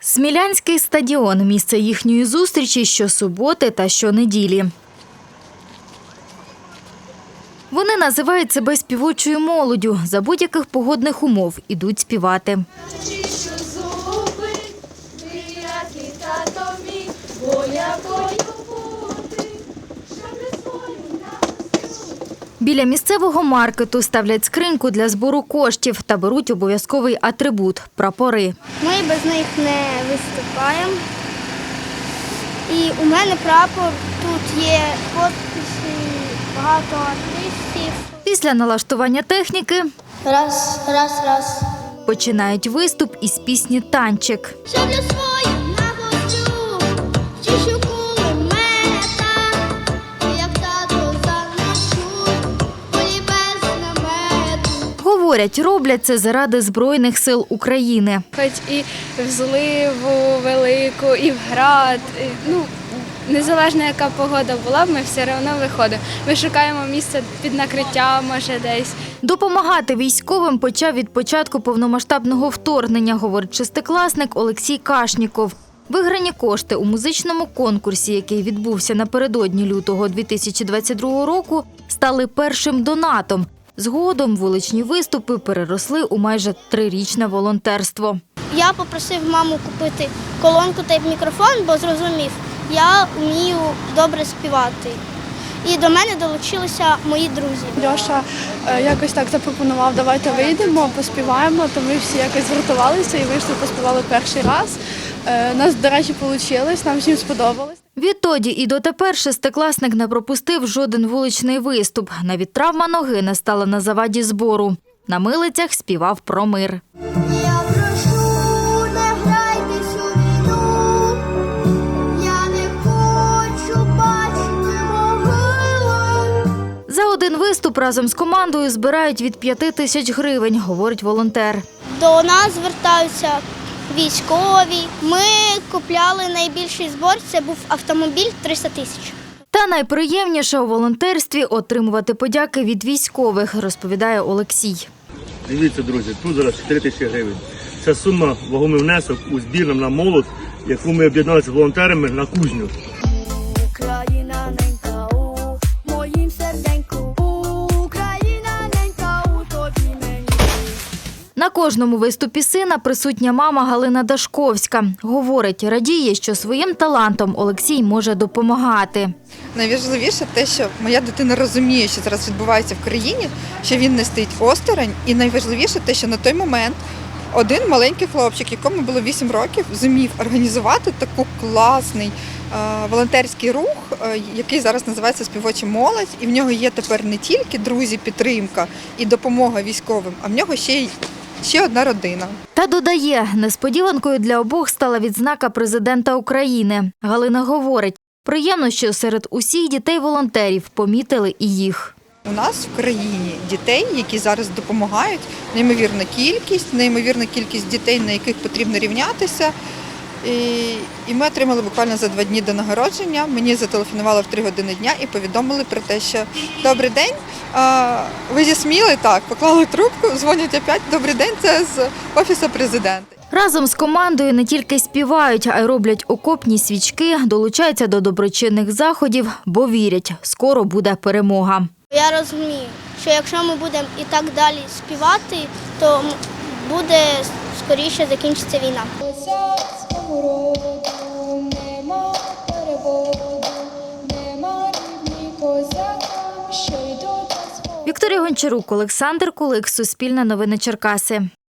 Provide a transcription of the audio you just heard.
Смілянський стадіон місце їхньої зустрічі щосуботи та щонеділі. Вони називають себе співочою молоддю. За будь-яких погодних умов ідуть співати. Біля місцевого маркету ставлять скриньку для збору коштів та беруть обов'язковий атрибут прапори. Ми без них не виступаємо. І у мене прапор, тут є подписи, багато артистів. Після налаштування техніки Раз, раз, раз. починають виступ із пісні Танчик. Шаблю Говорять, роблять це заради Збройних сил України. Хоч і в зливу велику, і в град. Ну, незалежно яка погода була, ми все одно виходимо. Ми шукаємо місце під накриття, може десь. Допомагати військовим почав від початку повномасштабного вторгнення, говорить шестикласник Олексій Кашніков. Виграні кошти у музичному конкурсі, який відбувся напередодні лютого 2022 року, стали першим донатом. Згодом вуличні виступи переросли у майже трирічне волонтерство. Я попросив маму купити колонку та мікрофон, бо зрозумів, я вмію добре співати. І до мене долучилися мої друзі. Льоша е, якось так запропонував, давайте вийдемо, поспіваємо. То ми всі якось згуртувалися і вийшли, поспівали перший раз. Е, Нас, до речі, вийшло, нам всім сподобалось. Відтоді і дотепер шестикласник не пропустив жоден вуличний виступ. Навіть травма ноги не стала на заваді збору. На милицях співав про мир. У один виступ разом з командою збирають від п'яти тисяч гривень, говорить волонтер. До нас звертаються військові. Ми купляли найбільший збор. Це був автомобіль 300 тисяч. Та найприємніше у волонтерстві отримувати подяки від військових, розповідає Олексій. Дивіться, друзі, тут зараз 4 тисячі гривень. Це сума вагомий внесок у збір на молот, яку ми об'єдналися з волонтерами на кузню. На кожному виступі сина присутня мама Галина Дашковська. Говорить, радіє, що своїм талантом Олексій може допомагати. Найважливіше те, що моя дитина розуміє, що зараз відбувається в країні, що він не стоїть осторонь. І найважливіше те, що на той момент один маленький хлопчик, якому було 8 років, зумів організувати таку класний е, волонтерський рух, е, який зараз називається Співоча молодь. І в нього є тепер не тільки друзі, підтримка і допомога військовим, а в нього ще й ще одна родина. Та додає, несподіванкою для обох стала відзнака президента України. Галина говорить, приємно, що серед усіх дітей-волонтерів помітили і їх. У нас в країні дітей, які зараз допомагають, неймовірна кількість, неймовірна кількість дітей, на яких потрібно рівнятися. І, і ми отримали буквально за два дні до нагородження. Мені зателефонували в три години дня і повідомили про те, що добрий день. а, Ви зі Сміли так, поклали трубку, дзвонять опять. Добрий день, це з офісу президента. Разом з командою не тільки співають, а й роблять окопні свічки, долучаються до доброчинних заходів, бо вірять, скоро буде перемога. Я розумію, що якщо ми будемо і так далі співати, то буде скоріше закінчиться війна. Козацькому нема переводу, нема рівні козакам, що йдуть. Вікторія Гончарук, Олександр Кулик, Суспільне новини Черкаси.